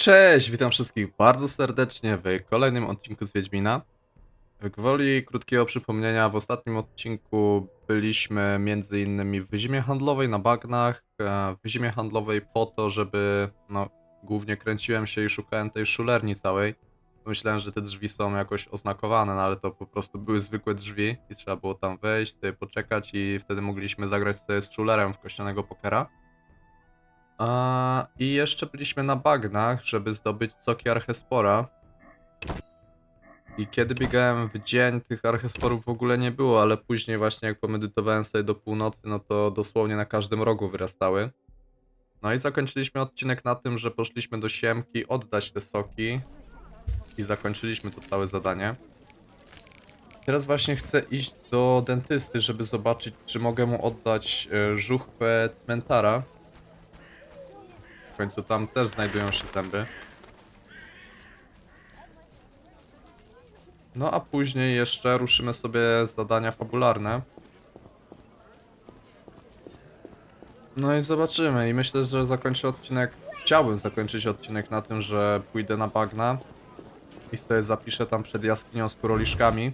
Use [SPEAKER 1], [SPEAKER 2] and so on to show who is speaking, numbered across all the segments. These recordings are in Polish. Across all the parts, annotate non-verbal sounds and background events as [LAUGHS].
[SPEAKER 1] Cześć, witam wszystkich bardzo serdecznie w kolejnym odcinku z Wiedźmina. Gwoli krótkiego przypomnienia, w ostatnim odcinku byliśmy między innymi w wyzimie handlowej na bagnach. e, W wyzimie handlowej po to, żeby, no, głównie kręciłem się i szukałem tej szulerni całej. Myślałem, że te drzwi są jakoś oznakowane, no ale to po prostu były zwykłe drzwi i trzeba było tam wejść, poczekać i wtedy mogliśmy zagrać sobie z szulerem w kościanego pokera. A, I jeszcze byliśmy na bagnach, żeby zdobyć coki Archespora. I kiedy biegałem w dzień, tych Archesporów w ogóle nie było, ale później właśnie jak pomedytowałem sobie do północy, no to dosłownie na każdym rogu wyrastały. No i zakończyliśmy odcinek na tym, że poszliśmy do Siemki oddać te soki i zakończyliśmy to całe zadanie. Teraz właśnie chcę iść do dentysty, żeby zobaczyć, czy mogę mu oddać e, żuchwę cmentara. Końcu tam też znajdują się zęby. No a później jeszcze ruszymy sobie zadania fabularne. No i zobaczymy. I myślę, że zakończę odcinek. Chciałbym zakończyć odcinek na tym, że pójdę na bagna i sobie zapiszę tam przed jaskinią z kuroliszkami.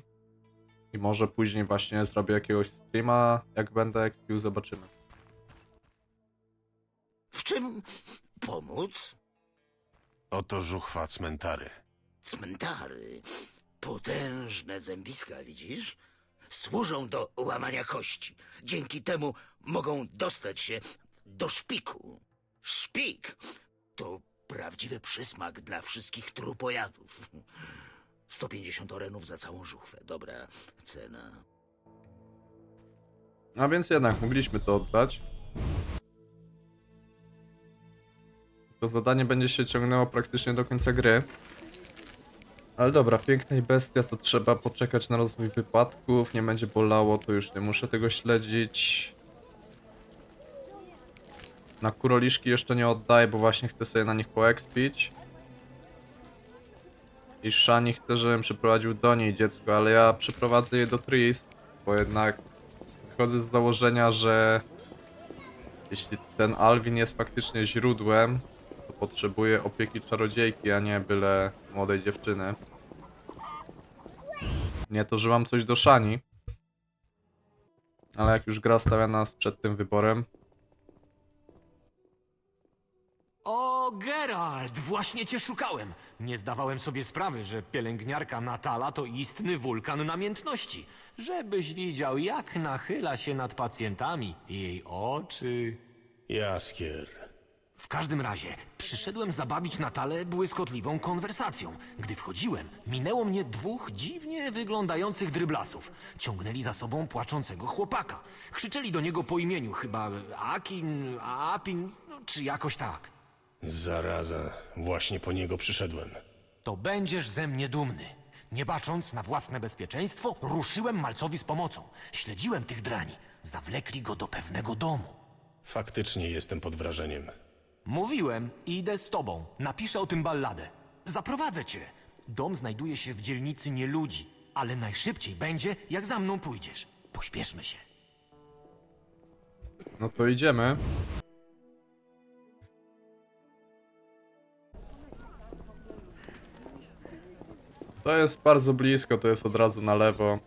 [SPEAKER 1] I może później właśnie zrobię jakiegoś streama. Jak będę expił, zobaczymy.
[SPEAKER 2] W czym pomóc?
[SPEAKER 3] Oto żuchwa cmentary.
[SPEAKER 2] Cmentary. Potężne zębiska, widzisz? Służą do łamania kości. Dzięki temu mogą dostać się do szpiku. Szpik to prawdziwy przysmak dla wszystkich trupojadów. 150 orenów za całą żuchwę. Dobra cena.
[SPEAKER 1] A więc jednak mogliśmy to oddać. To zadanie będzie się ciągnęło praktycznie do końca gry. Ale dobra, pięknej bestia to trzeba poczekać na rozwój wypadków. Nie będzie bolało, to już nie muszę tego śledzić. Na kuroliszki jeszcze nie oddaję, bo właśnie chcę sobie na nich poekspić. I Shani chce, żebym przyprowadził do niej dziecko, ale ja przyprowadzę je do Tris, bo jednak wychodzę z założenia, że jeśli ten Alvin jest faktycznie źródłem, potrzebuje opieki czarodziejki, a nie byle młodej dziewczyny. Nie to, że mam coś do Shani. Ale jak już gra stawia nas przed tym wyborem,
[SPEAKER 4] O, Geralt, właśnie cię szukałem. Nie zdawałem sobie sprawy, że pielęgniarka Natala to istny wulkan namiętności. Żebyś widział, jak nachyla się nad pacjentami. Jej oczy.
[SPEAKER 3] Jaskier.
[SPEAKER 4] W każdym razie, przyszedłem zabawić Natalę błyskotliwą konwersacją. Gdy wchodziłem, minęło mnie dwóch dziwnie wyglądających dryblasów. Ciągnęli za sobą płaczącego chłopaka. Krzyczeli do niego po imieniu, chyba Akin, Apin, no, czy jakoś tak.
[SPEAKER 3] Zaraza. Właśnie po niego przyszedłem.
[SPEAKER 4] To będziesz ze mnie dumny. Nie bacząc na własne bezpieczeństwo, ruszyłem Malcowi z pomocą. Śledziłem tych drani. Zawlekli go do pewnego domu.
[SPEAKER 3] Faktycznie jestem pod wrażeniem.
[SPEAKER 4] Mówiłem, idę z tobą. Napiszę o tym balladę. Zaprowadzę cię. Dom znajduje się w dzielnicy nieludzi, ale najszybciej będzie, jak za mną pójdziesz. Pośpieszmy się.
[SPEAKER 1] no to idziemy. To jest bardzo blisko, to jest od razu na lewo.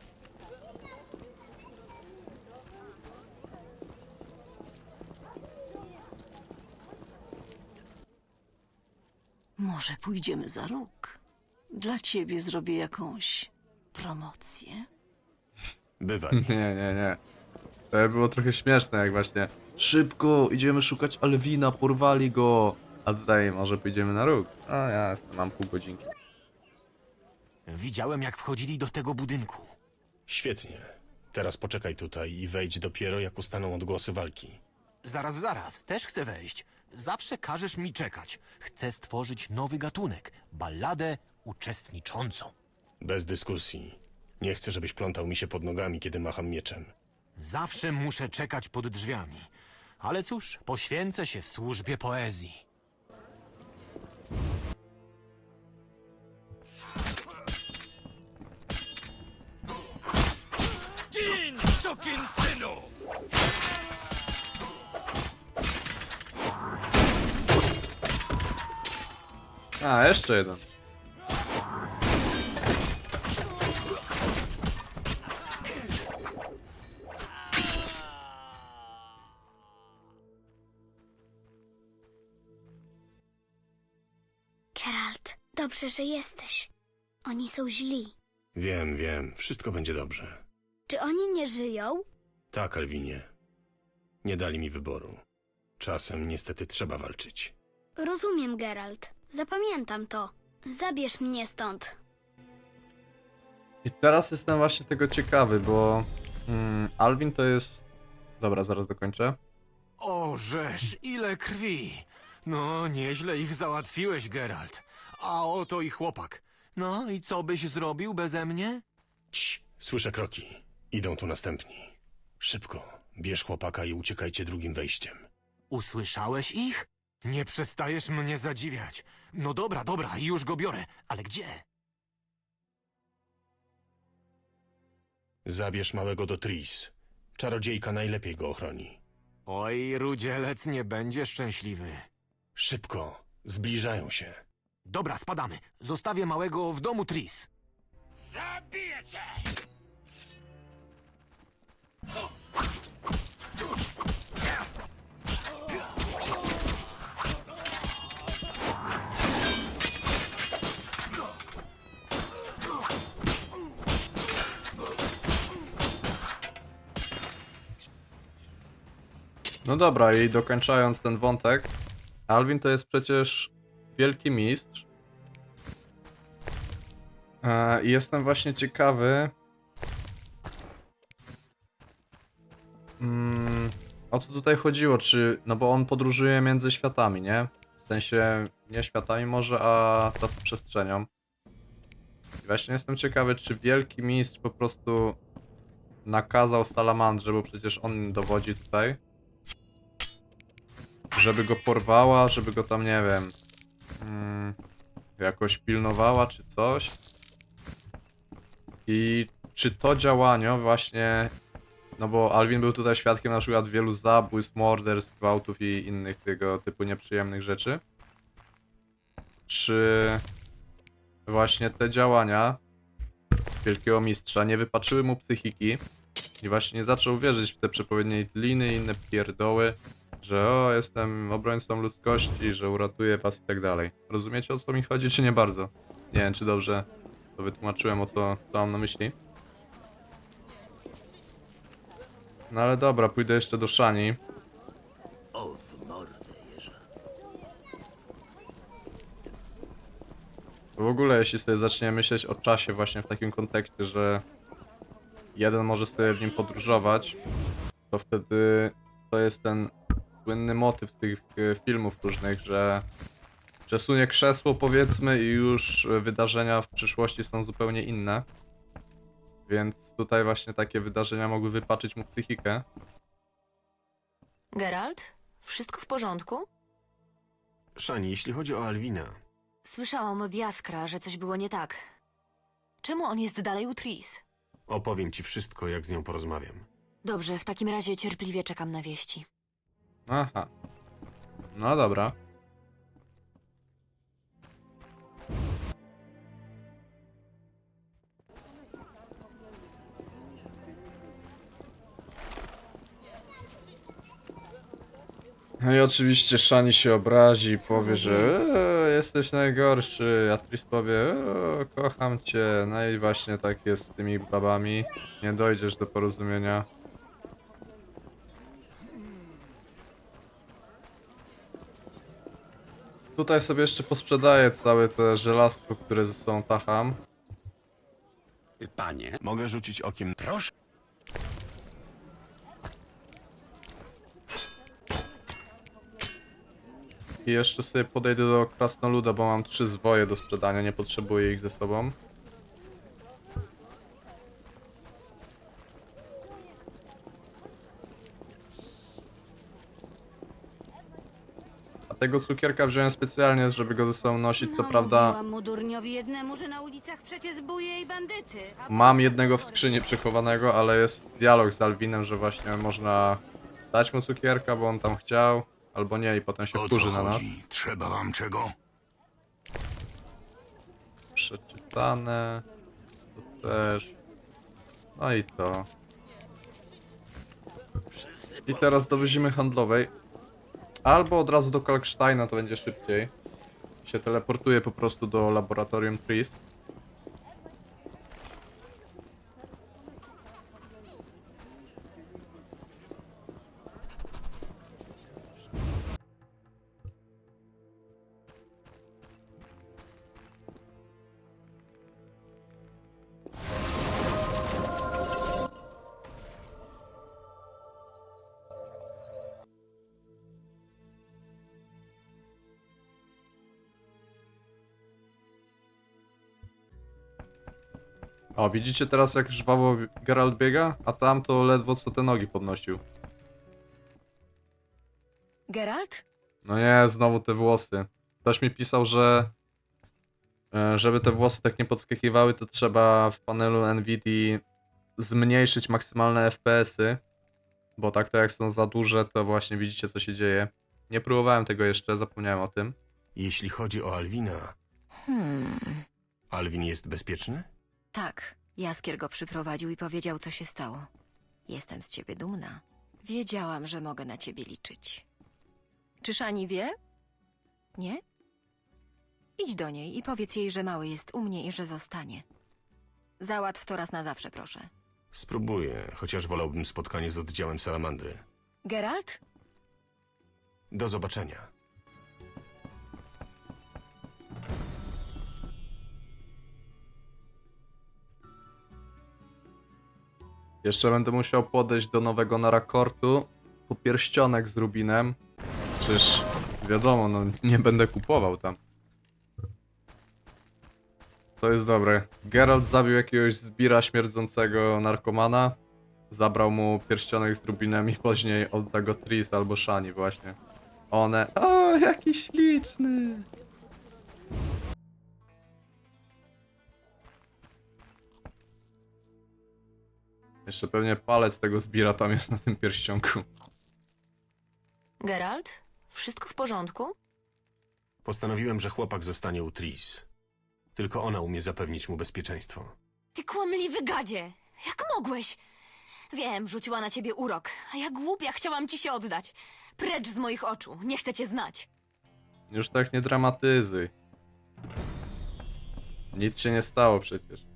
[SPEAKER 5] Może pójdziemy za róg? Dla ciebie zrobię jakąś promocję.
[SPEAKER 3] Bywaj. [LAUGHS]
[SPEAKER 1] Nie, nie, nie. To było trochę śmieszne, jak właśnie szybko, idziemy szukać Alwina, porwali go. A tutaj może pójdziemy na róg. A jasne, mam pół godzinki.
[SPEAKER 4] Widziałem, jak wchodzili do tego budynku.
[SPEAKER 3] Świetnie. Teraz poczekaj tutaj i wejdź dopiero jak ustaną odgłosy walki.
[SPEAKER 4] Zaraz, zaraz, też chcę wejść. Zawsze każesz mi czekać. Chcę stworzyć nowy gatunek balladę uczestniczącą.
[SPEAKER 3] Bez dyskusji. Nie chcę, żebyś plątał mi się pod nogami, kiedy macham mieczem.
[SPEAKER 4] Zawsze muszę czekać pod drzwiami. Ale cóż, poświęcę się w służbie poezji.
[SPEAKER 2] Gin, sokin synu!
[SPEAKER 1] A, jeszcze jeden.
[SPEAKER 6] Geralt, dobrze, że jesteś. Oni są źli.
[SPEAKER 3] Wiem, wiem, wszystko będzie dobrze.
[SPEAKER 6] Czy oni nie żyją?
[SPEAKER 3] Tak, Alwinie. Nie dali mi wyboru. Czasem niestety trzeba walczyć.
[SPEAKER 6] Rozumiem, Geralt. Zapamiętam to. Zabierz mnie stąd.
[SPEAKER 1] I teraz jestem właśnie tego ciekawy, bo mm, Alvin to jest... Dobra, zaraz dokończę.
[SPEAKER 4] O, żeż, ile krwi! No, nieźle ich załatwiłeś, Geralt. A oto i chłopak. No i co byś zrobił beze mnie?
[SPEAKER 3] Cii, słyszę kroki. Idą tu następni. Szybko, bierz chłopaka i uciekajcie drugim wejściem.
[SPEAKER 4] Usłyszałeś ich? Nie przestajesz mnie zadziwiać. No dobra, dobra, już go biorę. Ale gdzie?
[SPEAKER 3] Zabierz małego do Tris. Czarodziejka najlepiej go ochroni.
[SPEAKER 4] Oj, rudzielec nie będzie szczęśliwy.
[SPEAKER 3] Szybko, zbliżają się.
[SPEAKER 4] Dobra, spadamy. Zostawię małego w domu Tris.
[SPEAKER 2] Zabiję cię!
[SPEAKER 1] No dobra, i dokończając ten wątek, Alvin to jest przecież wielki mistrz. E, I jestem właśnie ciekawy, mm, o co tutaj chodziło, czy, no bo on podróżuje między światami, nie? W sensie, nie światami może, a czasoprzestrzenią. I właśnie jestem ciekawy, czy wielki mistrz po prostu nakazał Salamandrze, bo przecież on dowodzi tutaj, żeby go porwała, żeby go tam, nie wiem, mm, jakoś pilnowała czy coś. I czy to działanie właśnie, no bo Alvin był tutaj świadkiem na przykład wielu zabójstw, morderstw, gwałtów i innych tego typu nieprzyjemnych rzeczy. Czy właśnie te działania wielkiego mistrza nie wypaczyły mu psychiki i właśnie nie zaczął wierzyć w te przepowiednie gliny i inne pierdoły, że o, jestem obrońcą ludzkości, że uratuję was i tak dalej. Rozumiecie o co mi chodzi, czy nie bardzo? Nie wiem, czy dobrze to wytłumaczyłem, o co, co mam na myśli. No ale dobra, pójdę jeszcze do Szani.
[SPEAKER 2] O, w mordę jeża.
[SPEAKER 1] W ogóle, jeśli sobie zaczniemy myśleć o czasie właśnie w takim kontekście, że jeden może sobie w nim podróżować, to wtedy to jest ten słynny motyw tych e, filmów różnych, że przesunie krzesło powiedzmy i już wydarzenia w przyszłości są zupełnie inne. Więc tutaj właśnie takie wydarzenia mogły wypaczyć mu psychikę.
[SPEAKER 7] Geralt, wszystko w porządku?
[SPEAKER 3] Szani, jeśli chodzi o Alwina,
[SPEAKER 7] Słyszałam od Jaskra, że coś było nie tak. Czemu on jest dalej u Tris?
[SPEAKER 3] opowiem ci wszystko, jak z nią porozmawiam.
[SPEAKER 7] Dobrze, w takim razie cierpliwie czekam na wieści.
[SPEAKER 1] Aha. No dobra. No i oczywiście Shani się obrazi i powie, że e, jesteś najgorszy, a Tris powie, e, kocham cię. No i właśnie tak jest z tymi babami. Nie dojdziesz do porozumienia. Tutaj sobie jeszcze posprzedaję całe te żelastwo, które ze sobą tacham.
[SPEAKER 2] Panie,
[SPEAKER 3] Mogę rzucić okiem.
[SPEAKER 2] proszę.
[SPEAKER 1] I jeszcze sobie podejdę do krasnoluda, bo mam trzy zwoje do sprzedania, nie potrzebuję ich ze sobą. Tego cukierka wziąłem specjalnie, żeby go ze sobą nosić, prawda
[SPEAKER 8] Mówiłam mu durniowi jednemu, że na ulicach przecie zbóje i bandyty. a
[SPEAKER 1] mam
[SPEAKER 8] potem
[SPEAKER 1] jednego w
[SPEAKER 8] potwory.
[SPEAKER 1] skrzyni przechowanego, ale jest dialog z Alwinem, że właśnie można dać mu cukierka, bo on tam chciał, albo nie i potem się wkurzy na nas.
[SPEAKER 2] Trzeba wam czego?
[SPEAKER 1] przeczytane. To też. No i to. I teraz do wyzimy handlowej. Albo od razu do Kalksteina, to będzie szybciej. Się teleportuje po prostu do laboratorium Trist. O, widzicie teraz jak żwawo Geralt biega? A tam to ledwo co te nogi podnosił.
[SPEAKER 7] Geralt?
[SPEAKER 1] No nie, znowu te włosy. Ktoś mi pisał, że e, żeby te włosy tak nie podskakiwały, to trzeba w panelu NVIDIA zmniejszyć maksymalne FPS-y, bo tak to jak są za duże, to właśnie widzicie co się dzieje. Nie próbowałem tego jeszcze, zapomniałem o tym.
[SPEAKER 3] Jeśli chodzi o Alwina,
[SPEAKER 7] Hmm.
[SPEAKER 3] Alwin jest bezpieczny?
[SPEAKER 7] Tak, Jaskier go przyprowadził i powiedział, co się stało. Jestem z ciebie dumna. Wiedziałam, że mogę na ciebie liczyć. Czy Szani wie? Nie? Idź do niej i powiedz jej, że mały jest u mnie i że zostanie. Załatw to raz na zawsze, proszę.
[SPEAKER 3] Spróbuję, chociaż wolałbym spotkanie z oddziałem Salamandry.
[SPEAKER 7] Geralt?
[SPEAKER 3] Do zobaczenia.
[SPEAKER 1] Jeszcze będę musiał podejść do nowego Narakortu po pierścionek z Rubinem. Przecież wiadomo, no nie będę kupował tam. To jest dobre. Geralt zabił jakiegoś zbira śmierdzącego narkomana. Zabrał mu pierścionek z Rubinem i później odda go Tris albo Shani właśnie. One... O, jaki śliczny! Jeszcze pewnie palec tego zbira tam jest na tym pierścionku.
[SPEAKER 7] Geralt? Wszystko w porządku?
[SPEAKER 3] Postanowiłem, że chłopak zostanie u Tris. Tylko ona umie zapewnić mu bezpieczeństwo.
[SPEAKER 7] Ty kłamliwy gadzie! Jak mogłeś? Wiem, rzuciła na ciebie urok, a ja głupia chciałam ci się oddać. Precz z moich oczu, nie chcę cię znać.
[SPEAKER 1] Już tak nie dramatyzuj. Nic się nie stało przecież.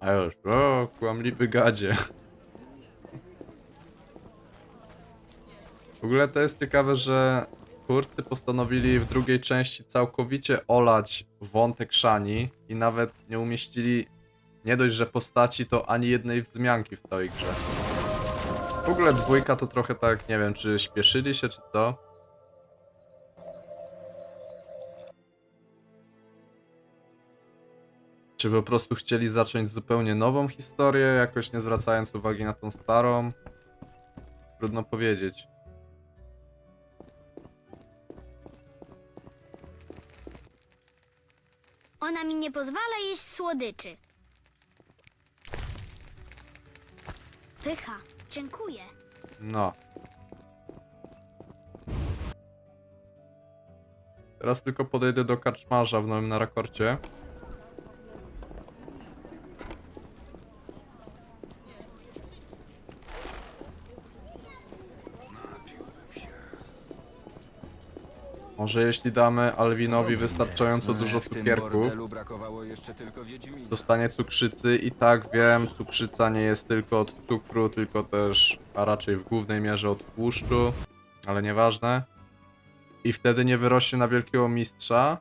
[SPEAKER 1] A już, o, kłamliwy gadzie. W ogóle to jest ciekawe, że twórcy postanowili w drugiej części całkowicie olać wątek Shani i nawet nie umieścili nie dość, że postaci, to ani jednej wzmianki w całej grze. W ogóle dwójka to trochę tak, nie wiem, czy śpieszyli się, czy co? Czy po prostu chcieli zacząć zupełnie nową historię, jakoś nie zwracając uwagi na tą starą? Trudno powiedzieć.
[SPEAKER 6] Ona mi nie pozwala jeść słodyczy. Pycha. Dziękuję.
[SPEAKER 1] No. Teraz tylko podejdę do karczmarza w nowym na rakorcie. Może jeśli damy Alwinowi wystarczająco dużo cukierków, dostanie cukrzycy i tak wiem, cukrzyca nie jest tylko od cukru, tylko też, a raczej w głównej mierze od tłuszczu, ale nieważne. I wtedy nie wyrośnie na wielkiego mistrza.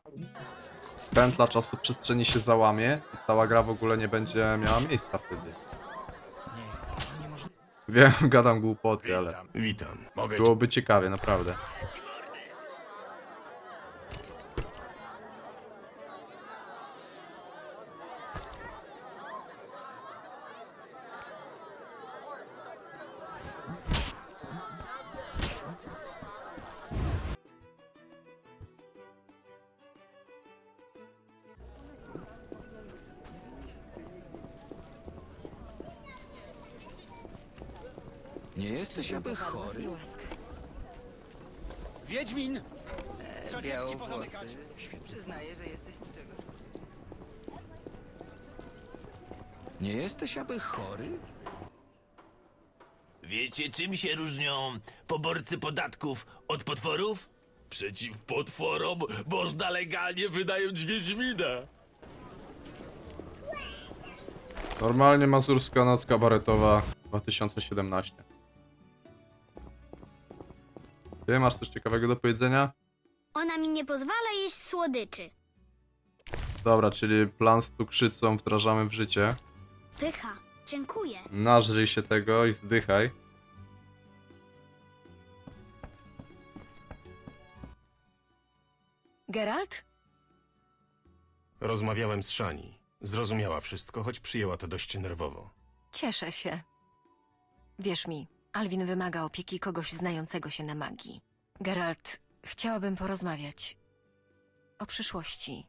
[SPEAKER 1] Pętla czasu przestrzeni się załamie i cała gra w ogóle nie będzie miała miejsca wtedy. Wiem, gadam głupoty, ale
[SPEAKER 3] Witam. Mogę
[SPEAKER 1] byłoby ciekawie, naprawdę.
[SPEAKER 9] Nie jesteś aby chory? Wiedźmin!
[SPEAKER 10] Białowłosy. Przyznaję, że jesteś niczego sobie.
[SPEAKER 9] Nie jesteś aby chory?
[SPEAKER 2] Wiecie, czym się różnią poborcy podatków od potworów? Przeciw potworom można legalnie wynająć Wiedźmina.
[SPEAKER 1] Normalnie Mazurska Noc Kabaretowa 2017. Ty masz coś ciekawego do powiedzenia?
[SPEAKER 6] Ona mi nie pozwala jeść słodyczy.
[SPEAKER 1] Dobra, czyli plan z cukrzycą wdrażamy w życie.
[SPEAKER 6] Pycha. Dziękuję.
[SPEAKER 1] Nażryj się tego i zdychaj.
[SPEAKER 7] Geralt?
[SPEAKER 3] Rozmawiałem z Shani. Zrozumiała wszystko, choć przyjęła to dość nerwowo.
[SPEAKER 7] Cieszę się. Wierz mi, Alwin wymaga opieki kogoś znającego się na magii. Geralt, chciałabym porozmawiać. O przyszłości.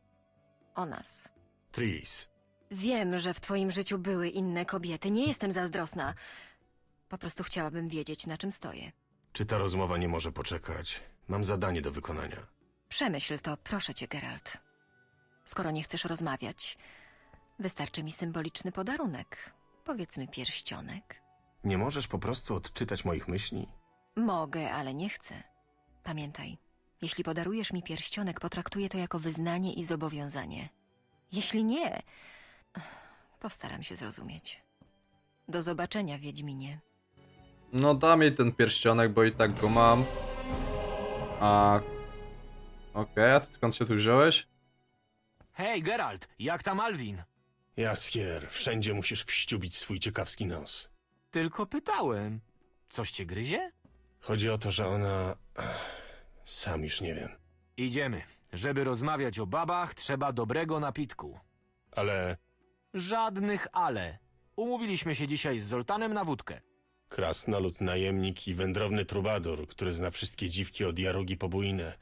[SPEAKER 7] O nas.
[SPEAKER 3] Tris,
[SPEAKER 7] Wiem, że w twoim życiu były inne kobiety. Nie jestem zazdrosna. Po prostu chciałabym wiedzieć, na czym stoję.
[SPEAKER 3] czy ta rozmowa nie może poczekać? Mam zadanie do wykonania.
[SPEAKER 7] Przemyśl to, proszę cię, Geralt. Skoro nie chcesz rozmawiać, wystarczy mi symboliczny podarunek. Powiedzmy pierścionek.
[SPEAKER 3] Nie możesz po prostu odczytać moich myśli?
[SPEAKER 7] Mogę, ale nie chcę. Pamiętaj, jeśli podarujesz mi pierścionek, potraktuję to jako wyznanie i zobowiązanie. Jeśli nie, postaram się zrozumieć. Do zobaczenia, Wiedźminie.
[SPEAKER 1] No dam jej ten pierścionek, bo i tak go mam. A... Okej, a ty skąd się tu wziąłeś?
[SPEAKER 4] Hej, Geralt, jak tam Alwin?
[SPEAKER 3] Jaskier, wszędzie musisz wściubić swój ciekawski nos.
[SPEAKER 4] Tylko pytałem. Coś cię gryzie?
[SPEAKER 3] Chodzi o to, że ona... Ech, Sam już nie wiem.
[SPEAKER 4] Idziemy. Żeby rozmawiać o babach, trzeba dobrego napitku.
[SPEAKER 3] Ale
[SPEAKER 4] Żadnych ale. Umówiliśmy się dzisiaj z Zoltanem na wódkę.
[SPEAKER 3] krasnolud najemnik i wędrowny trubador, który zna wszystkie dziwki od jarugi po bujinę.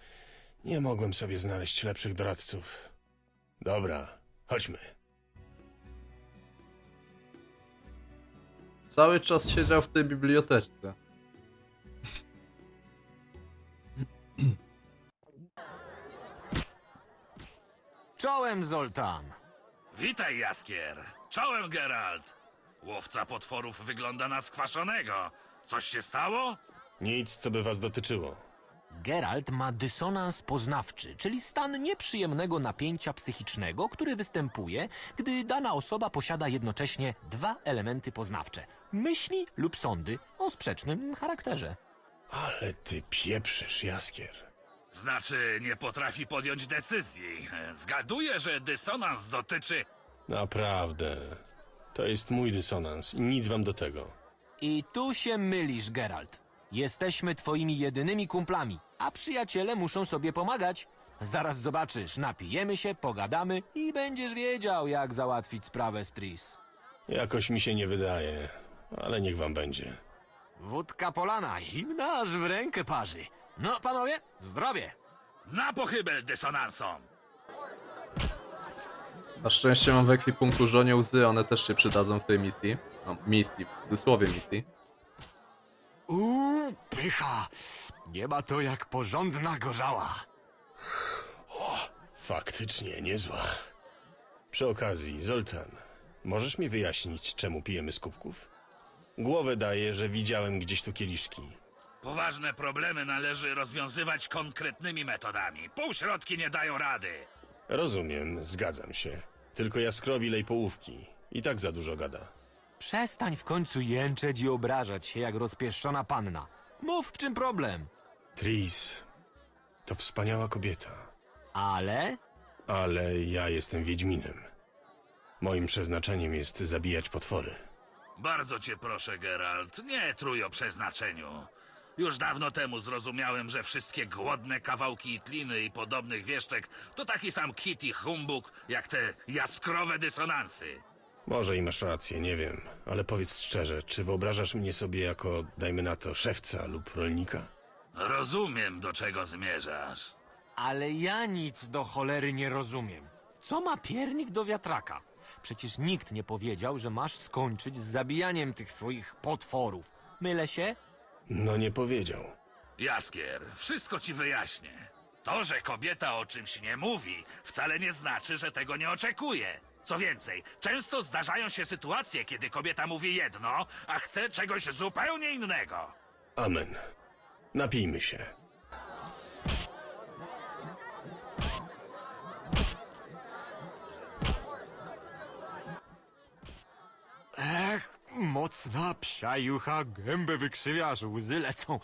[SPEAKER 3] Nie mogłem sobie znaleźć lepszych doradców. Dobra, chodźmy.
[SPEAKER 1] Cały czas siedział w tej biblioteczce.
[SPEAKER 4] Czołem, Zoltan.
[SPEAKER 2] Witaj, Jaskier. Czołem, Geralt. Łowca potworów wygląda na skwaszonego. Coś się stało?
[SPEAKER 3] Nic, co by was dotyczyło.
[SPEAKER 4] Geralt ma dysonans poznawczy, czyli stan nieprzyjemnego napięcia psychicznego, który występuje, gdy dana osoba posiada jednocześnie dwa elementy poznawcze myśli lub sądy o sprzecznym charakterze.
[SPEAKER 3] Ale ty pieprzysz, Jaskier.
[SPEAKER 2] Znaczy, nie potrafi podjąć decyzji. Zgaduję, że dysonans dotyczy...
[SPEAKER 3] Naprawdę. To jest mój dysonans i nic wam do tego.
[SPEAKER 4] I tu się mylisz, Geralt. Jesteśmy twoimi jedynymi kumplami, a przyjaciele muszą sobie pomagać. Zaraz zobaczysz, napijemy się, pogadamy i będziesz wiedział, jak załatwić sprawę z Tris.
[SPEAKER 3] Jakoś mi się nie wydaje, ale niech wam będzie.
[SPEAKER 4] Wódka polana, zimna aż w rękę parzy. No, panowie, zdrowie!
[SPEAKER 2] Na pochybel dysonansom!
[SPEAKER 1] Na szczęście mam w ekwipunku żonie łzy, one też się przydadzą w tej misji. No, misji, w cudzysłowie misji.
[SPEAKER 4] Pycha! Nie ma to jak porządna gorzała.
[SPEAKER 3] Faktycznie niezła. Przy okazji, Zoltan, możesz mi wyjaśnić, czemu pijemy z kubków? Głowę daję, że widziałem gdzieś tu kieliszki.
[SPEAKER 2] Poważne problemy należy rozwiązywać konkretnymi metodami. Półśrodki nie dają rady.
[SPEAKER 3] Rozumiem, zgadzam się. Tylko jaskrowi lej połówki. I tak za dużo gada.
[SPEAKER 4] Przestań w końcu jęczeć i obrażać się jak rozpieszczona panna. Mów, w czym problem.
[SPEAKER 3] Tris, to wspaniała kobieta.
[SPEAKER 4] Ale
[SPEAKER 3] Ale ja jestem Wiedźminem. Moim przeznaczeniem jest zabijać potwory.
[SPEAKER 2] Bardzo cię proszę, Geralt, nie trój o przeznaczeniu. Już dawno temu zrozumiałem, że wszystkie głodne kawałki itliny i podobnych wieszczek to taki sam kit i humbug, jak te jaskrowe dysonansy.
[SPEAKER 3] Może i masz rację, nie wiem. Ale powiedz szczerze, czy wyobrażasz mnie sobie jako, dajmy na to, szewca lub rolnika?
[SPEAKER 2] Rozumiem, do czego zmierzasz.
[SPEAKER 4] Ale ja nic do cholery nie rozumiem. Co ma piernik do wiatraka? Przecież nikt nie powiedział, że masz skończyć z zabijaniem tych swoich potworów. Mylę się?
[SPEAKER 3] No nie powiedział.
[SPEAKER 2] Jaskier, wszystko ci wyjaśnię. To, że kobieta o czymś nie mówi, wcale nie znaczy, że tego nie oczekuje. Co więcej, często zdarzają się sytuacje, kiedy kobieta mówi jedno, a chce czegoś zupełnie innego.
[SPEAKER 3] Amen. Napijmy się.
[SPEAKER 4] Ech, mocna psia jucha, gębę wykrzywia, łzy lecą.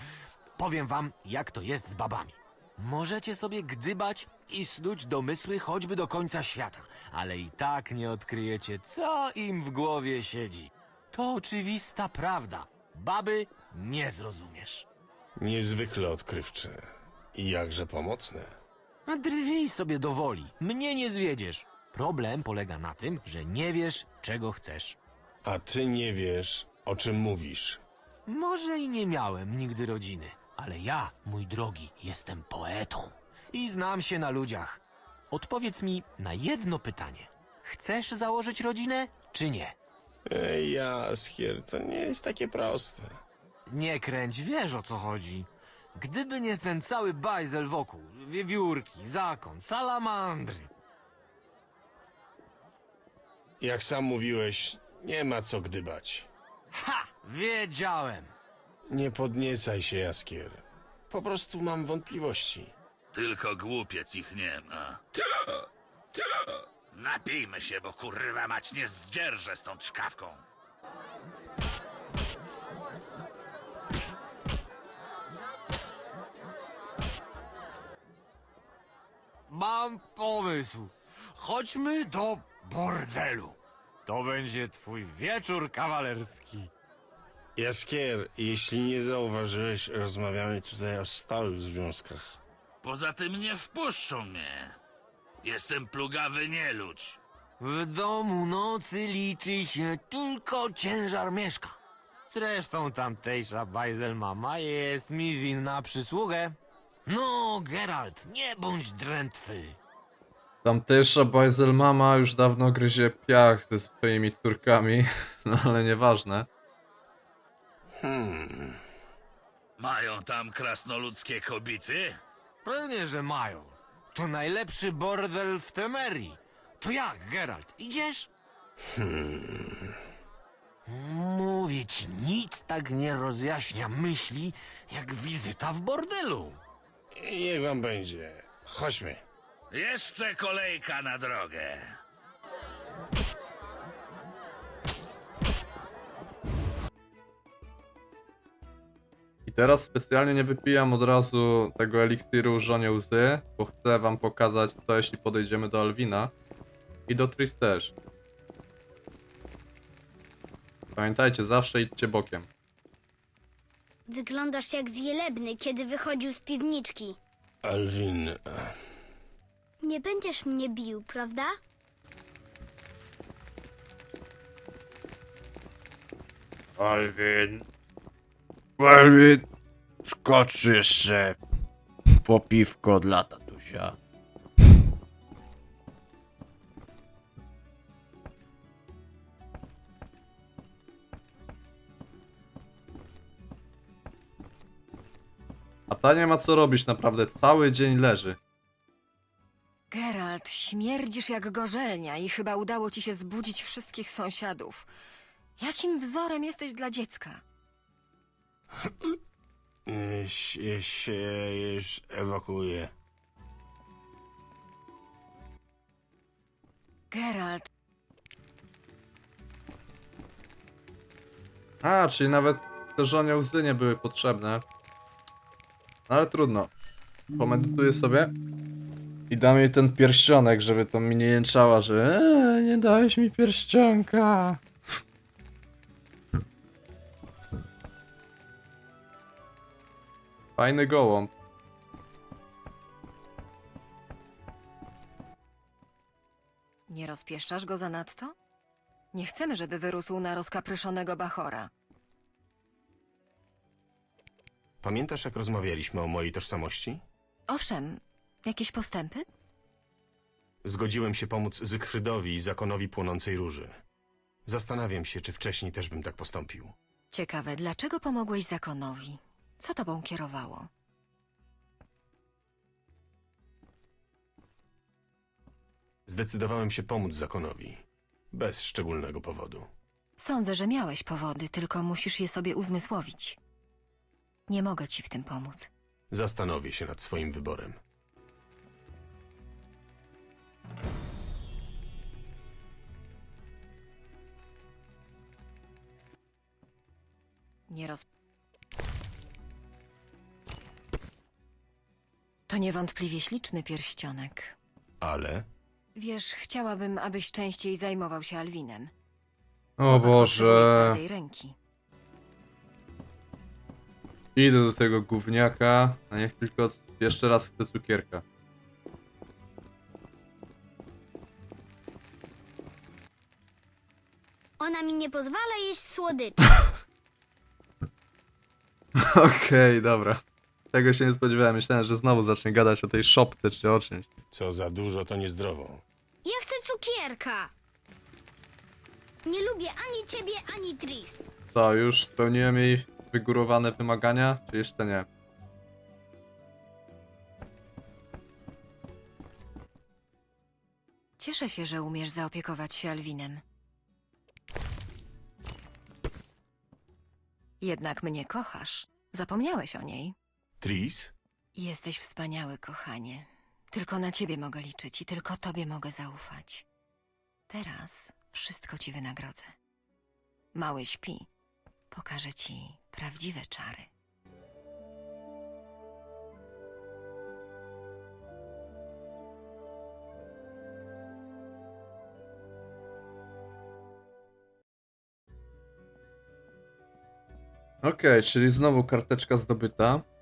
[SPEAKER 4] Powiem wam, jak to jest z babami. Możecie sobie gdybać i snuć domysły choćby do końca świata, ale i tak nie odkryjecie, co im w głowie siedzi. To oczywista prawda. Baby nie zrozumiesz.
[SPEAKER 3] Niezwykle odkrywcze. I jakże pomocne.
[SPEAKER 4] A drwij sobie do woli, mnie nie zwiedziesz. Problem polega na tym, że nie wiesz, czego chcesz.
[SPEAKER 3] A ty nie wiesz, o czym mówisz.
[SPEAKER 4] Może i nie miałem nigdy rodziny, ale ja, mój drogi, jestem poetą i znam się na ludziach. Odpowiedz mi na jedno pytanie. Chcesz założyć rodzinę, czy nie?
[SPEAKER 3] Ej, Jaskier, to nie jest takie proste.
[SPEAKER 4] Nie kręć, wiesz o co chodzi. Gdyby nie ten cały bajzel wokół, wiewiórki, zakon, salamandry.
[SPEAKER 3] Jak sam mówiłeś, nie ma co gdybać.
[SPEAKER 4] Ha! Wiedziałem!
[SPEAKER 3] Nie podniecaj się, Jaskier. Po prostu mam wątpliwości.
[SPEAKER 2] Tylko głupiec ich nie ma. Napijmy się, bo kurwa mać nie zdzierżę z tą czkawką.
[SPEAKER 4] Mam pomysł. Chodźmy do bordelu. To będzie twój wieczór kawalerski.
[SPEAKER 3] Jaskier, jeśli nie zauważyłeś, rozmawiamy tutaj o stałych związkach.
[SPEAKER 2] Poza tym nie wpuszczą mnie. Jestem plugawy nieludź.
[SPEAKER 4] W domu nocy liczy się tylko ciężar mieszka. Zresztą tamtejsza bajzel mama jest mi winna przysługę. No, Geralt, nie bądź drętwy.
[SPEAKER 1] Tamtejsza Bajzel mama już dawno gryzie piach ze swoimi córkami, [LAUGHS] no ale nieważne.
[SPEAKER 3] Hmm.
[SPEAKER 2] Mają tam krasnoludzkie kobity?
[SPEAKER 4] Pewnie, że mają. To najlepszy bordel w Temerii. To jak, Geralt, idziesz? Hmm. Mówię ci, nic tak nie rozjaśnia myśli, jak wizyta w bordelu.
[SPEAKER 3] Niech wam będzie. Chodźmy.
[SPEAKER 2] Jeszcze kolejka na drogę.
[SPEAKER 1] Teraz specjalnie nie wypijam od razu tego eliksiru żonie łzy, bo chcę wam pokazać co jeśli podejdziemy do Alwina i do Tris też. Pamiętajcie, zawsze idźcie bokiem.
[SPEAKER 6] Wyglądasz jak wielebny, kiedy wychodził z piwniczki.
[SPEAKER 3] Alwin, e,
[SPEAKER 6] Nie będziesz mnie bił, prawda?
[SPEAKER 11] Alwin. Alwin. Skocz jeszcze po piwko dla tatusia.
[SPEAKER 1] A ta nie ma co robić naprawdę, cały dzień leży.
[SPEAKER 7] Geralt, śmierdzisz jak gorzelnia i chyba udało ci się zbudzić wszystkich sąsiadów. Jakim wzorem jesteś dla dziecka?
[SPEAKER 3] Się, się już ewakuuję.
[SPEAKER 7] Geralt,
[SPEAKER 1] A, czyli nawet te żonie łzy nie były potrzebne. No ale trudno. Pomedytuję sobie i dam jej ten pierścionek, żeby to mi nie jęczała, że eee, nie dałeś mi pierścionka. Fajny gołąb.
[SPEAKER 7] nie rozpieszczasz go zanadto? Nie chcemy, żeby wyrósł na rozkapryszonego bachora.
[SPEAKER 3] Pamiętasz, jak rozmawialiśmy o mojej tożsamości?
[SPEAKER 7] Owszem, jakieś postępy?
[SPEAKER 3] Zgodziłem się pomóc Zygfrydowi i zakonowi płonącej róży. Zastanawiam się, czy wcześniej też bym tak postąpił.
[SPEAKER 7] Ciekawe, dlaczego pomogłeś zakonowi? Co tobą kierowało?
[SPEAKER 3] Zdecydowałem się pomóc zakonowi. Bez szczególnego powodu.
[SPEAKER 7] Sądzę, że miałeś powody, tylko musisz je sobie uzmysłowić. Nie mogę ci w tym pomóc.
[SPEAKER 3] Zastanowię się nad swoim wyborem.
[SPEAKER 7] Nie roz... To niewątpliwie śliczny pierścionek.
[SPEAKER 3] Ale
[SPEAKER 7] Wiesz, chciałabym, abyś częściej zajmował się Alwinem.
[SPEAKER 1] O
[SPEAKER 7] Chłopak potrzebuje
[SPEAKER 1] Boże.
[SPEAKER 7] twardej ręki.
[SPEAKER 1] Idę do tego gówniaka, a niech tylko jeszcze raz chce cukierka.
[SPEAKER 6] Ona mi nie pozwala jeść słodyczy. [LAUGHS]
[SPEAKER 1] Okej, dobra. Tego się nie spodziewałem. Myślałem, że znowu zacznie gadać o tej szopce czy o czymś.
[SPEAKER 3] co za dużo, to niezdrowo.
[SPEAKER 6] Ja chcę cukierka. Nie lubię ani ciebie, ani Tris.
[SPEAKER 1] Co, już spełniłem jej wygórowane wymagania, czy jeszcze nie?
[SPEAKER 7] Cieszę się, że umiesz zaopiekować się Alwinem. Jednak mnie kochasz. Zapomniałeś o niej.
[SPEAKER 3] Tris?
[SPEAKER 7] Jesteś wspaniały, kochanie. Tylko na ciebie mogę liczyć i tylko tobie mogę zaufać. Teraz wszystko ci wynagrodzę. Mały śpi. Pokażę ci prawdziwe czary.
[SPEAKER 1] Okej, czyli znowu karteczka zdobyta.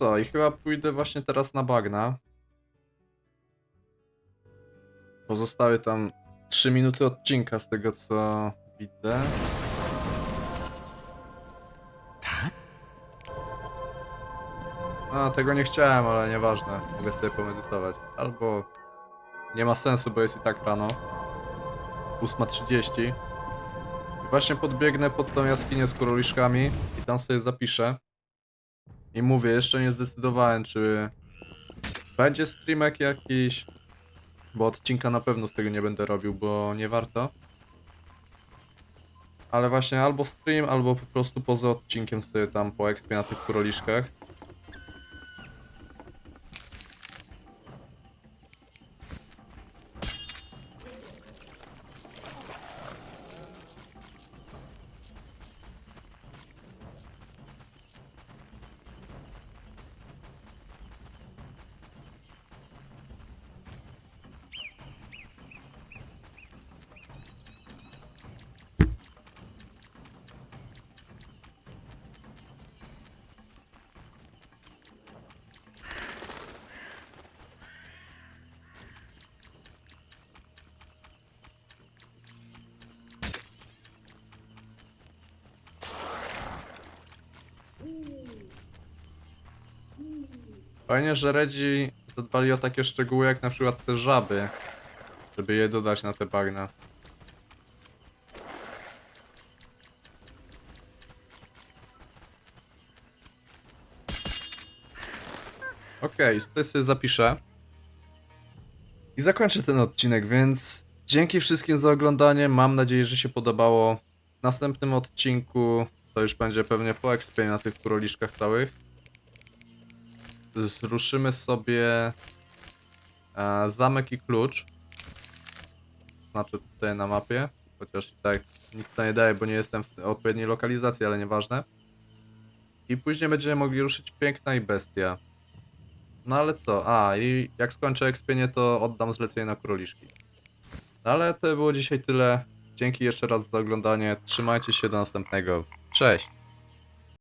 [SPEAKER 1] Co? I chyba pójdę właśnie teraz na bagna. Pozostały tam 3 minuty odcinka z tego co widzę.
[SPEAKER 9] Tak?
[SPEAKER 1] A, tego nie chciałem, ale nieważne. Mogę sobie pomedytować. Albo nie ma sensu, bo jest i tak rano. 8.30. I właśnie podbiegnę pod tą jaskinię z koroliszkami i tam sobie zapiszę. I mówię, jeszcze nie zdecydowałem, czy będzie streamek jakiś, bo odcinka na pewno z tego nie będę robił, bo nie warto. Ale właśnie albo stream, albo po prostu poza odcinkiem sobie tam po ekspie na tych koroliszkach. Fajnie, że Redzi zadbali o takie szczegóły jak na przykład te żaby, żeby je dodać na te bagna. Okej, tutaj sobie zapiszę. I zakończę ten odcinek, więc dzięki wszystkim za oglądanie. Mam nadzieję, że się podobało. W następnym odcinku to już będzie pewnie po expie na tych kuroliszkach całych zruszymy sobie e, zamek i klucz. Znaczy tutaj na mapie. Chociaż tak nic to nie daje, bo nie jestem w odpowiedniej lokalizacji, ale nieważne. I później będziemy mogli ruszyć piękna i bestia. No ale co? A, i jak skończę ekspienie, to oddam zlecenie na króliszki. No ale to było dzisiaj tyle. Dzięki jeszcze raz za oglądanie. Trzymajcie się do następnego. Cześć!